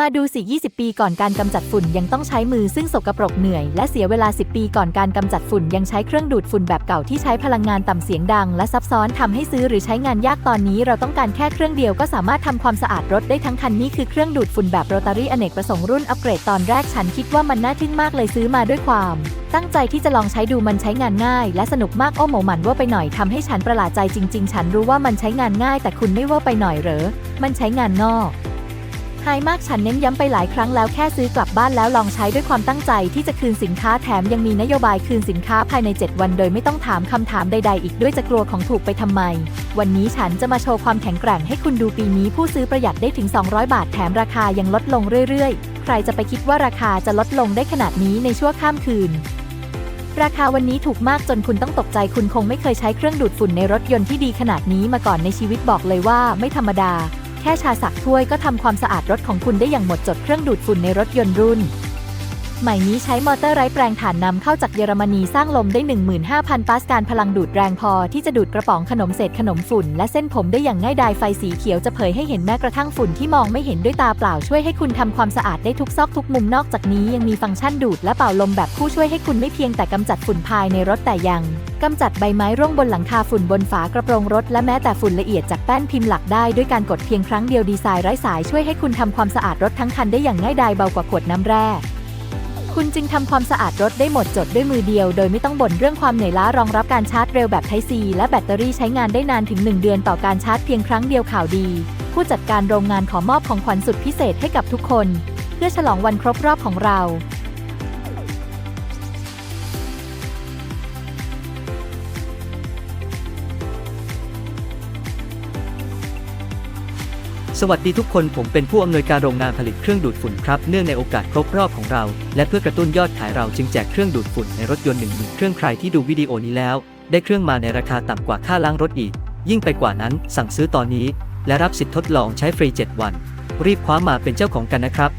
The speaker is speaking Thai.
มาดูสิ 20 ปีก่อนการกำจัดฝุ่นยังต้องใช้มือซึ่งสกปรกเหนื่อย และเสียเวลา 10 ปีก่อนการกำจัดฝุ่นยังใช้เครื่องดูดฝุ่นแบบเก่าที่ใช้พลังงานต่ำเสียงดัง และซับซ้อนทำให้ซื้อหรือใช้งานยากตอนนี้ เราต้องการแค่เครื่องเดียวก็สามารถทำความสะอาดรถได้ทั้งคันนี่คือเครื่องดูดฝุ่นแบบโรตารี่อเนกประสงค์รุ่นอัปเกรดตอนแรกฉันคิดว่ามันน่าทึ่งมากเลยซื้อมาด้วยความตั้งใจที่จะลองใช้ดูมันใช้งานง่าย และสนุกมากโอ้โหหมันว่าไปหน่อยทำให้ฉันประหลาดใจจริง ๆ ฉันรู้ว่ามันใช้งานง่าย แต่คุณไม่ว่าไปหน่อยเหรอ มันใช้งานงอก ไฮมากฉันเน้นย้ำไปหลายครั้งแล้วแค่ซื้อกลับบ้านแล้วลองใช้ด้วยความตั้งใจที่จะคืนสินค้าแถมยังมีนโยบายคืนสินค้าภายใน 7 วันโดยไม่ต้องถามคำถามใด ๆ อีกด้วยจะกลัวของถูกไปทำไม วันนี้ฉันจะมาโชว์ความแข็งแกร่งให้คุณดูปีนี้ผู้ซื้อประหยัดได้ถึง 200 บาทแถมราคายังลดลงเรื่อยๆ ใครจะไปคิดว่าราคาจะลดลงได้ขนาดนี้ในชั่วข้ามคืนราคาวันนี้ถูกมากจนคุณต้องตกใจคุณคงไม่เคยใช้เครื่องดูดฝุ่นในรถยนต์ที่ดีขนาดนี้มาก่อนในชีวิตบอกเลยว่าไม่ธรรมดา แค่ชาสักถ้วยก็ทำความสะอาดรถของคุณได้อย่างหมดจดเครื่องดูดฝุ่นในรถยนต์รุ่น ใหม่นี้ใช้มอเตอร์ไร้แปลงถ่านนำเข้าจากเยอรมนีสร้างลมได้ 15,000 ปาสกาลพลังดูดแรงพอที่จะดูดกระป๋องขนมเศษขนมฝุ่น และเส้นผมได้อย่างง่ายดายไฟสีเขียวจะเผยให้เห็นแม้กระทั่งฝุ่นที่มองไม่เห็นด้วยตาเปล่าช่วยให้คุณทำความสะอาดได้ทุกซอกทุกมุมนอกจากนี้ยังมีฟังก์ชันดูดและเป่าลมแบบคู่ช่วยให้คุณไม่เพียงแต่กำจัดฝุ่นภายในรถแต่ยังกำจัดใบไม้ร่วงบนหลังคาฝุ่นบนฝากระโปรงรถ และแม้แต่ฝุ่นละเอียดจากแป้นพิมพ์หลักได้ด้วยการกดเพียงครั้งเดียวดีไซน์ไร้สายช่วยให้คุณทำความสะอาดรถทั้งคันได้อย่างง่ายดายเบากว่าขวดน้ำแร่ คุณจึงทำความสะอาดรถได้หมดจดด้วยมือเดียว โดยไม่ต้องบ่นเรื่องความเหนื่อยล้ารองรับการชาร์จเร็วแบบไทซีและแบตเตอรี่ใช้งานได้นานถึง 1 เดือนต่อการชาร์จเพียงครั้งเดียวข่าวดี ผู้จัดการโรงงานขอมอบของขวัญสุดพิเศษให้กับทุกคน เพื่อฉลองวันครบรอบของเรา สวัสดีทุกคนผมเป็นผู้อำนวยการโรงงานผลิตเครื่องดูดฝุ่นครับ เนื่องในโอกาสครบรอบของเรา และเพื่อกระตุ้นยอดขายเราจึงแจกเครื่องดูดฝุ่นในรถยนต์หนึ่งหมื่นเครื่องใครที่ดูวิดีโอนี้แล้ว ได้เครื่องมาในราคาต่ำกว่าค่าล้างรถอีก ยิ่งไปกว่านั้นสั่งซื้อตอนนี้ และรับสิทธิ์ทดลองใช้ฟรี 7 วัน รีบคว้ามาเป็นเจ้าของกันนะครับ